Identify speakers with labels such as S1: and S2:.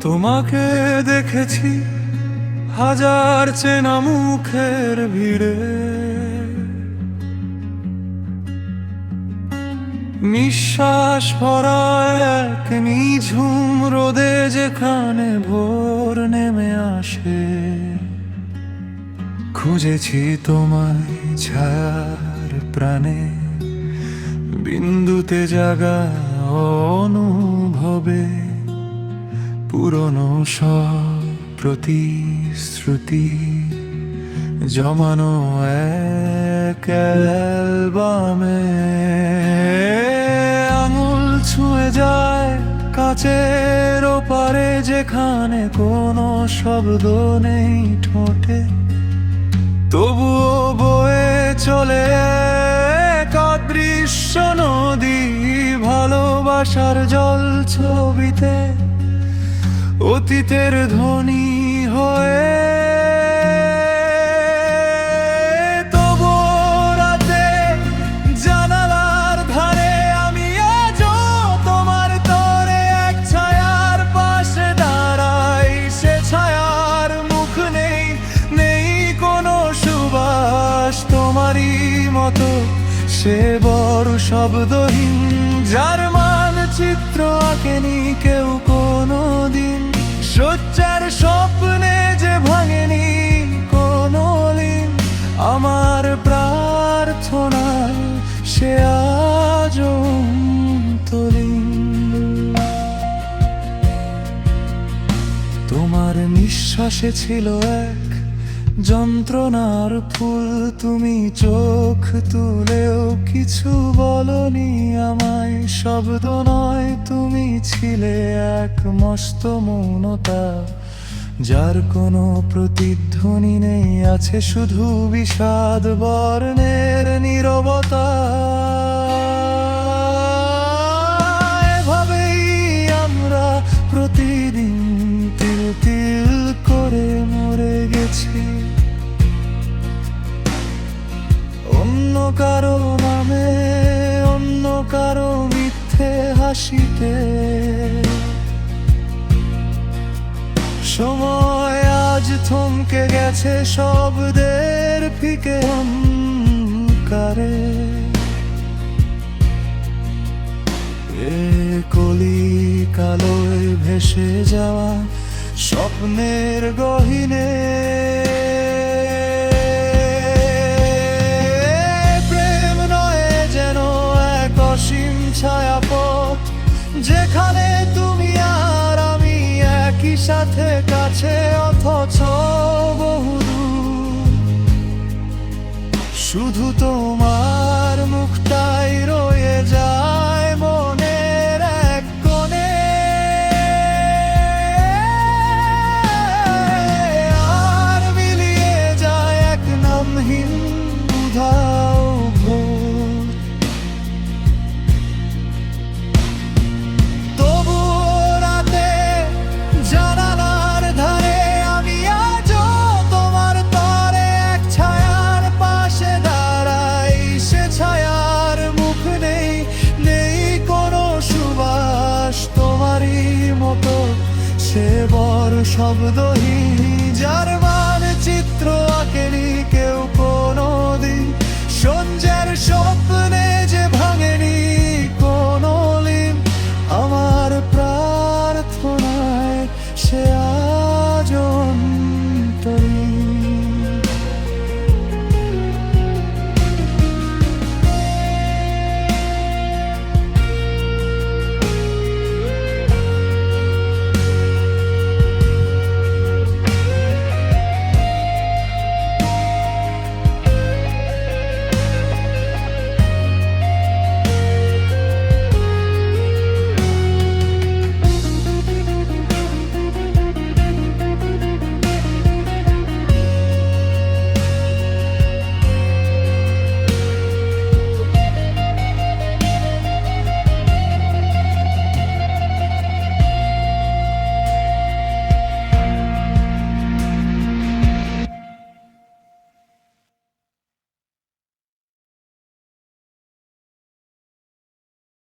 S1: তোমাকে দেখেছি হাজার চেনা মুখের ভিড়ে। নিঃশ্বাস ভরা এক নিঝুম রোদে যেখানে ভোর নেমে আসে। খুঁজেছি তোমায় ছায়ার প্রাণে, বিন্দুতে জাগা অনুভবে। পুরনো সব প্রতিশ্রুতি, জমানো এক অ্যালবামে। আঙুল ছুঁয়ে যায় কাচের ওপারে, যেখানে কোনো শব্দ নেই ঠোঁটে। তবুও বয়ে চলে এক অদৃশ্য নদী ভালোবাসার জল ছবিতে। অতীতের ধ্বনি হয়ে তোমারই মতো সে বড় শব্দহীন। যার মানচিত্র আঁকেনি কেউ কোনো দিন সজ্জার স্বপ্নে যে ভাঙেনি কোনো আমার প্রার্থনায় সে আজ তোমার নিঃশ্বাসে ছিল এক যন্ত্রণার ফুল, তুমি চোখ তুলেও কিছু বলনি আমায়, শব্দ নয়, তুমি ছিলে এক মস্ত মৌনতা, যার কোনো প্রতিধ্বনি নেই, আছে শুধু বিষাদ বর্ণের নীরবতা। এভাবেই আমরা প্রতিদিন তিল তিল করে মরে গেছি। অন্য কারও নামে, অন্য কারও মিথ্যে হাসিতে সময় আজ থমকে গেছে শব্দের ফিকে অন্ধকারে। এ কলি কালোয় ভেসে যাওয়া স্বপ্নের গহিনে। প্রেম নয় যেন এক অসীম ছায়াপথ যেখানে সাথে কাছে অথচ বহুদূর। শুধু তোমার মুখটাই রয়ে যায়। শব্দহীন যার মানচিত্র আঁকেনি কেউ কোনো দিন সঞ্জের সব